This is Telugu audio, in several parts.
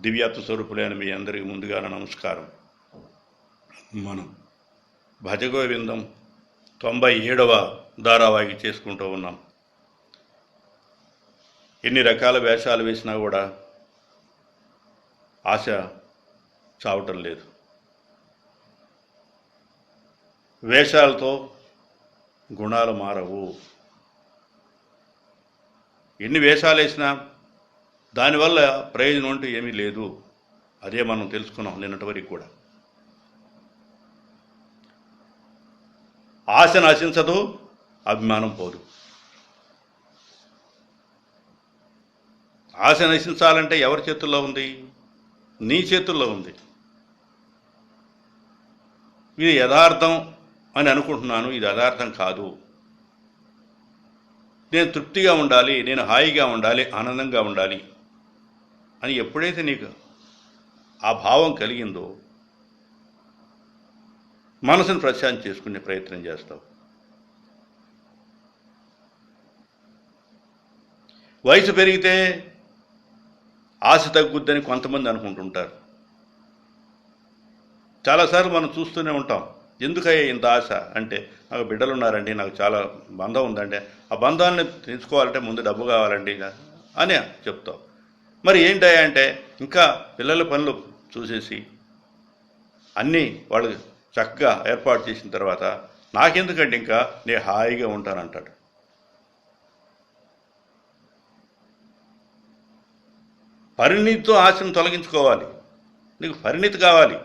దివ్యాత్మ స్వరూపులైన మీ అందరికీ ముందుగా నమస్కారం. మనం భజగోవిందం తొంభై ఏడవ ధారావాహిక చేసుకుంటూ ఉన్నాం. ఎన్ని రకాల వేషాలు వేసినా కూడా ఆశ చావటం లేదు. వేషాలతో గుణాలు మారవు. ఎన్ని వేషాలు వేసినా దానివల్ల ప్రయోజనం అంటూ ఏమీ లేదు. అదే మనం తెలుసుకున్నాం నిన్నటి వరకు కూడా. ఆశ నశించదు అభిమానం పోదు. ఆశ నశించాలంటే ఎవరి చేతుల్లో ఉంది? నీ చేతుల్లో ఉంది. ఇది యథార్థం అని అనుకుంటున్నాను ఇది యథార్థం కాదు. నేను తృప్తిగా ఉండాలి నేను హాయిగా ఉండాలి ఆనందంగా ఉండాలి. అని ఎప్పుడైతే నీకు ఆ భావం కలిగిందో మనసును ప్రశాంతి చేసుకునే ప్రయత్నం చేస్తావు. వయసు పెరిగితే ఆశ తగ్గుద్దని కొంతమంది అనుకుంటుంటారు. చాలాసార్లు మనం చూస్తూనే ఉంటాం. ఎందుకయ్యా ఇంత ఆశ? అంటే నాకు బిడ్డలు ఉన్నారండి నాకు చాలా బంధం ఉందండి ఆ బంధాన్ని తెలుసుకోవాలంటే ముందు డబ్బు కావాలండి అని చెప్తాం. మరి ఏంటయ్యా అంటే ఇంకా పిల్లల పనులు చూసేసి అన్నీ వాళ్ళు చక్కగా ఏర్పాటు చేసిన తర్వాత నాకెందుకంటే ఇంకా నేను హాయిగా ఉంటానంటాడు. పరిణితితో ఆశను తొలగించుకోవాలి. నీకు పరిణితి కావాలి.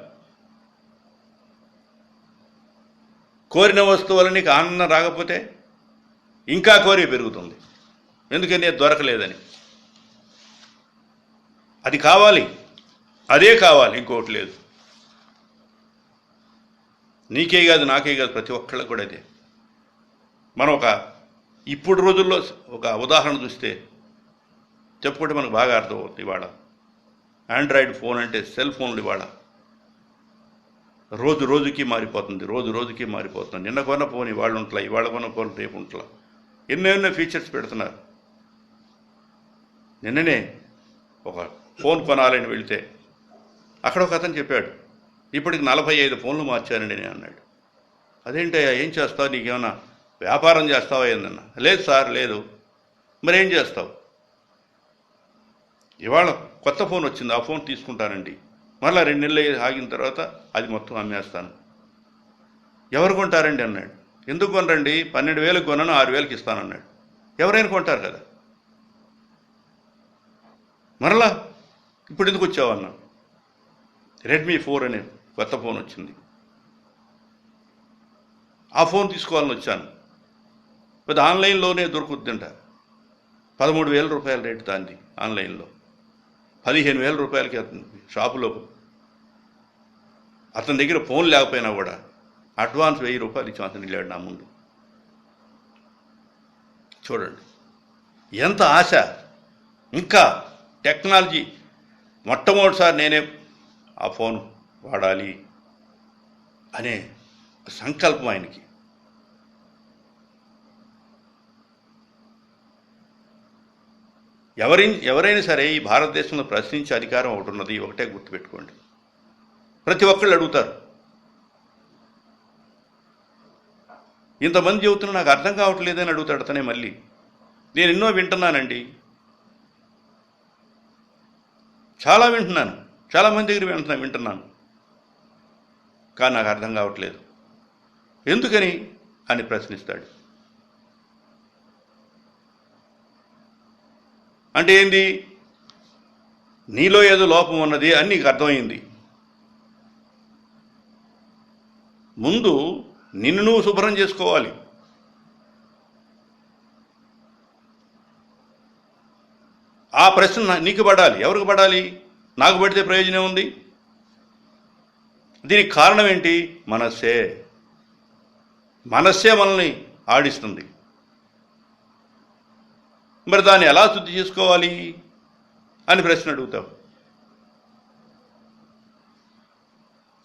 కోరిన వస్తువులు నీకు ఆనందం రాకపోతే ఇంకా కోరి పెరుగుతుంది. ఎందుకని దొరకలేదని. అది కావాలి. అదే కావాలి ఇంకోటి లేదు. నీకే కాదు నాకే కాదు ప్రతి ఒక్కళ్ళకి కూడా అదే. మనం ఒక ఇప్పుడు రోజుల్లో ఒక ఉదాహరణ చూస్తే చెప్పుకుంటే మనకు బాగా అర్థమవుతుంది ఇవాళ. ఆండ్రాయిడ్ ఫోన్ అంటే సెల్ ఫోన్లు ఇవాళ. రోజు రోజుకి మారిపోతుంది రోజు రోజుకి మారిపోతుంది. నిన్న కొన్న ఫోన్ ఇవాళ ఉంటలా ఇవాళ కొన్న ఫోన్ రేపు ఉంటలా. ఎన్నో ఎన్నో ఫీచర్స్ పెడుతున్నారు. నిన్ననే ఒక ఫోన్ కొనాలని వెళితే అక్కడ ఒక అతను చెప్పాడు ఇప్పటికి నలభై ఐదు ఫోన్లు మార్చానండి నేను అన్నాడు. అదేంటయ్యా ఏం చేస్తావు? నీకేమన్నా వ్యాపారం చేస్తావా ఏందన్న? లేదు సార్ లేదు. మరి ఏం చేస్తావు? ఇవాళ కొత్త ఫోన్ వచ్చింది ఆ ఫోన్ తీసుకుంటానండి. మళ్ళీ రెండు నెలలు ఆగిన తర్వాత అది మొత్తం అమ్మేస్తాను. ఎవరు కొంటారండి? అన్నాడు. ఎందుకు కొనరండి? పన్నెండు వేలకు కొనను ఆరు వేలకు ఇస్తానన్నాడు ఎవరైనా కొంటారు కదా. మరలా ఇప్పుడు ఎందుకు వచ్చావన్నా రెడ్మీ ఫోర్ అనే కొత్త ఫోన్ వచ్చింది. ఆ ఫోన్ తీసుకోవాలని వచ్చాను. పెద్ద ఆన్లైన్లోనే దొరుకుతుందంట పదమూడు వేల రూపాయల రేటు దాంది ఆన్లైన్లో. పదిహేను వేల రూపాయలకి అతను షాపులో. అతని దగ్గర ఫోన్ లేకపోయినా కూడా అడ్వాన్స్ వెయ్యి రూపాయలు ఇచ్చాం అతను వెళ్ళాడు నా ముందు. చూడండి. ఎంత ఆశ. ఇంకా టెక్నాలజీ మొట్టమొదటిసారి నేనే ఆ ఫోన్ వాడాలి అనే సంకల్పం ఆయనకి. ఎవరి ఎవరైనా సరే ఈ భారతదేశంలో ప్రశ్నించే అధికారం ఒకటి ఉన్నది ఒకటే గుర్తుపెట్టుకోండి. ప్రతి ఒక్కళ్ళు అడుగుతారు. ఇంతమంది చెబుతున్నా నాకు అర్థం కావట్లేదని అడుగుతాడు అతనే మళ్ళీ. నేను ఎన్నో వింటున్నానండి. చాలా వింటున్నాను. చాలామంది దగ్గర వింటున్నాను వింటున్నాను. కానీ నాకు అర్థం కావట్లేదు. ఎందుకని? అని ప్రశ్నిస్తాడు. అంటే ఏంది? నీలో ఏదో లోపం ఉన్నది అని నీకు అర్థమైంది. ముందు నిన్ను నువ్వు శుభ్రం చేసుకోవాలి. ఆ ప్రశ్న నీకు పడాలి. ఎవరికి పడాలి? నాకు పడితే ప్రయోజనం ఉంది దీనికి కారణం ఏంటి? మనస్సే. మనస్సే మనల్ని ఆడిస్తుంది. మరి దాన్ని ఎలా శుద్ధి చేసుకోవాలి అని ప్రశ్న అడుగుతావు.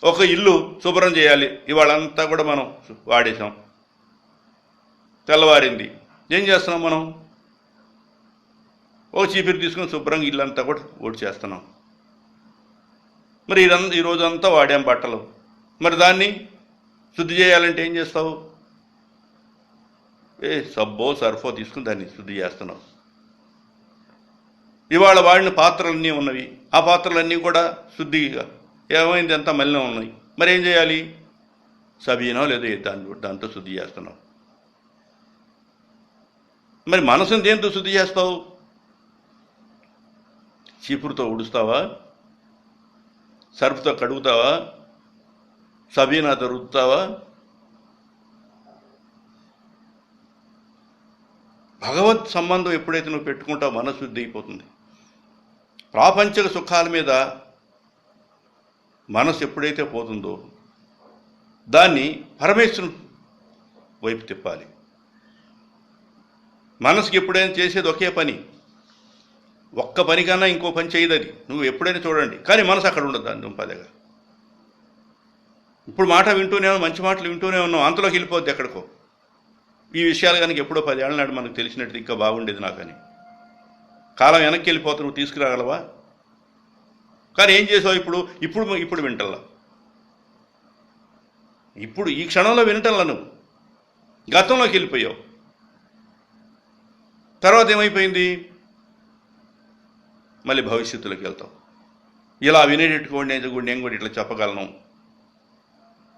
ఒక ఇల్లు శుభ్రం చేయాలి. ఇవాళంతా కూడా మనం వాడేసాం తెల్లవారింది. ఏం చేస్తున్నాం మనం? ఓ చీపిరి తీసుకుని శుభ్రంగా ఇల్లంతా కూడా ఊడి చేస్తున్నాం. మరి ఇదంతా ఈ అంతా వాడాం బట్టలు. మరి దాన్ని శుద్ధి చేయాలంటే ఏం చేస్తావు? ఏ సబ్బో సర్ఫో తీసుకుని దాన్ని శుద్ధి చేస్తున్నావు ఇవాళ వాడిన పాత్రలన్నీ ఉన్నవి. ఆ పాత్రలన్నీ కూడా శుద్ధిగా ఏమైంది అంతా మలినం ఉన్నాయి. మరి ఏం చేయాలి? సబీనో లేదో దాని దాంతో శుద్ధి చేస్తున్నావు మరి మనసుని దేంతో శుద్ధి చేస్తావు? చీపురుతో ఉడుస్తావా సర్ఫ్తో కడుగుతావా? సబీనాతో రుద్దుతావా? భగవత్ సంబంధం ఎప్పుడైతే నువ్వు పెట్టుకుంటావు మనశుద్ధి అయిపోతుంది. ప్రాపంచిక సుఖాల మీద మనసు ఎప్పుడైతే పోతుందో దాన్ని పరమేశ్వరుని వైపు తిప్పాలి. మనసుకి ఎప్పుడైనా చేసేది ఒకే పని. ఒక్క పని కన్నా ఇంకో పని చేయదు అది నువ్వు ఎప్పుడైనా చూడండి. కానీ మనసు అక్కడ ఉండదు దాని దుంపదగా. ఇప్పుడు మాట వింటూనే మంచి మాటలు వింటూనే ఉన్నాం అంతలోకి వెళ్ళిపోద్ది ఎక్కడికో. ఈ విషయాలు కనుక ఎప్పుడో పదేళ్ళ నాడు మనకు తెలిసినట్టు ఇంకా బాగుండేది నాకని. కాలం వెనక్కి వెళ్ళిపోతే నువ్వు తీసుకురాగలవా? కానీ ఏం చేసావు ఇప్పుడు? ఇప్పుడు ఇప్పుడు వింటల్లా? ఇప్పుడు ఈ క్షణంలో వినటంలా నువ్వు? గతంలోకి వెళ్ళిపోయావు. తర్వాత ఏమైపోయింది? మళ్ళీ భవిష్యత్తులోకి వెళ్తాం. ఇలా వినేటట్టుకోండి నేను కూడా నేను కూడా ఇట్లా చెప్పగలను.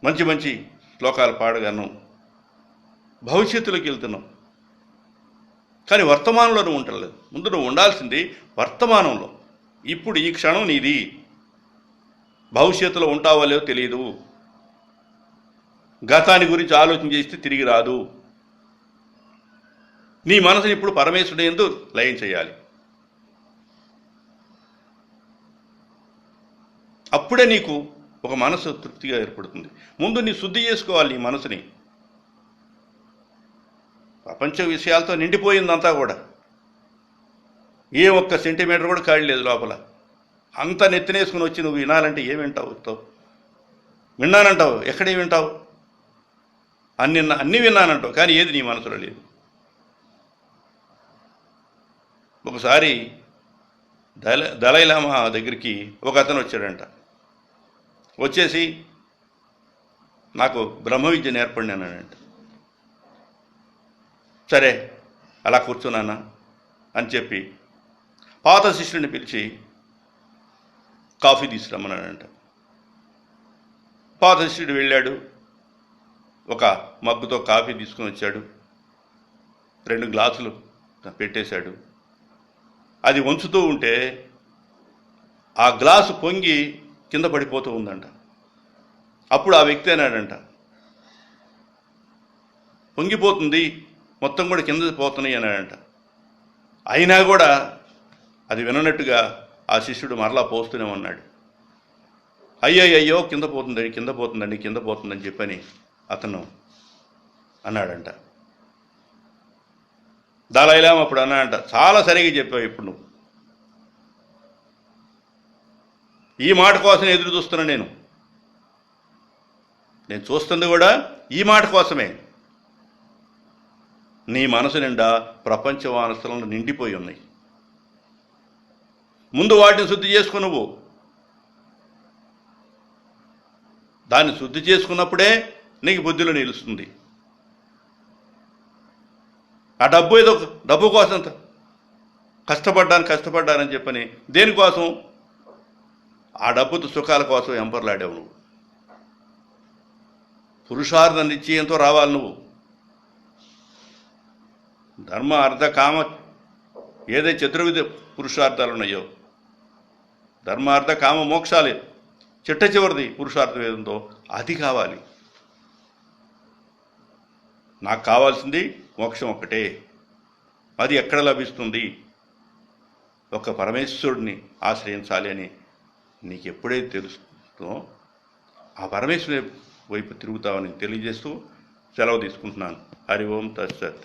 మంచి మంచి శ్లోకాలు పాడగలను. భవిష్యత్తులోకి వెళ్తున్నాం. కానీ వర్తమానంలో నువ్వు ఉండలేదు ముందు నువ్వు ఉండాల్సింది వర్తమానంలో. ఇప్పుడు ఈ క్షణం నీది. భవిష్యత్తులో ఉంటావో లేదో తెలియదు గతాన్ని గురించి ఆలోచన చేస్తే తిరిగి రాదు. నీ మనసుని ఇప్పుడు పరమేశ్వరుడు ఎందు లయం చేయాలి. అప్పుడే నీకు ఒక మనసు తృప్తిగా ఏర్పడుతుంది. ముందు నీ శుద్ధి చేసుకోవాలి నీ మనసుని. ప్రపంచ విషయాలతో నిండిపోయిందంతా కూడా. ఏ ఒక్క సెంటీమీటర్ కూడా ఖాళీ లేదు లోపల. అంత నెత్తినేసుకుని వచ్చి నువ్వు వినాలంటే ఏం వింటావు విన్నానంటావు? ఎక్కడే వింటావు? అన్ని అన్ని విన్నానంటావు కానీ ఏది నీ మనసులో లేదు. ఒకసారి దళ దళైలామా దగ్గరికి ఒక అతను వచ్చాడంట. వచ్చేసి నాకు బ్రహ్మ విద్య నేర్పడినానంట సరే అలా కూర్చున్నానా అని చెప్పి పాత శిష్యుడిని పిలిచి కాఫీ తీసుకురమ్మన్నాడంట. పాత శిష్యుడు వెళ్ళాడు ఒక మగ్గుతో కాఫీ తీసుకుని వచ్చాడు రెండు గ్లాసులు పెట్టేశాడు. అది వంచుతూ ఉంటే ఆ గ్లాసు పొంగి కింద పడిపోతూ ఉందంట. అప్పుడు ఆ వ్యక్తి అన్నాడంట పొంగిపోతుంది మొత్తం కూడా కింద పోతున్నాయి అన్నాడంట. అయినా కూడా అది విననట్టుగా ఆ శిష్యుడు మరలా పోస్తూనే ఉన్నాడు. అయ్యో అయ్యో కింద పోతుందండి కింద పోతుందండి కింద పోతుందని చెప్పని అతను అన్నాడంట. దళైలాం అప్పుడు అన్నాడంట చాలా సరిగా చెప్పావు ఇప్పుడు నువ్వు. ఈ మాట కోసం ఎదురు చూస్తున్నా నేను. నేను చూస్తుంది కూడా ఈ మాట కోసమే. నీ మనసు నిండా ప్రపంచ వానస్తులను నిండిపోయి ఉన్నాయి. ముందు వాటిని శుద్ధి చేసుకో నువ్వు. దాన్ని శుద్ధి చేసుకున్నప్పుడే నీకు బుద్ధిలో నిలుస్తుంది. ఆ డబ్బు ఏదో డబ్బు కోసం కష్టపడ్డాను కష్టపడ్డానని చెప్పని దేనికోసం? ఆ డబ్బుతో సుఖాల కోసం ఎంపర్లాడావు నువ్వు. పురుషార్థ నిశ్చయంతో రావాలి నువ్వు. ధర్మ అర్థ కామ ఏదైతే చతుర్విధ పురుషార్థాలు ఉన్నాయో ధర్మార్థ కామ మోక్షాలే. చిట్ట చివరిది పురుషార్థం ఏదంతో అది కావాలి. నాకు కావాల్సింది మోక్షం ఒక్కటే. అది ఎక్కడ లభిస్తుంది? ఒక పరమేశ్వరుడిని ఆశ్రయించాలి అని నీకు ఎప్పుడైతే తెలుస్తుందో ఆ పరమేశ్వరి వైపు తిరుగుతావని తెలియజేస్తూ సెలవు తీసుకుంటున్నాను. హరి ఓం తత్సత్.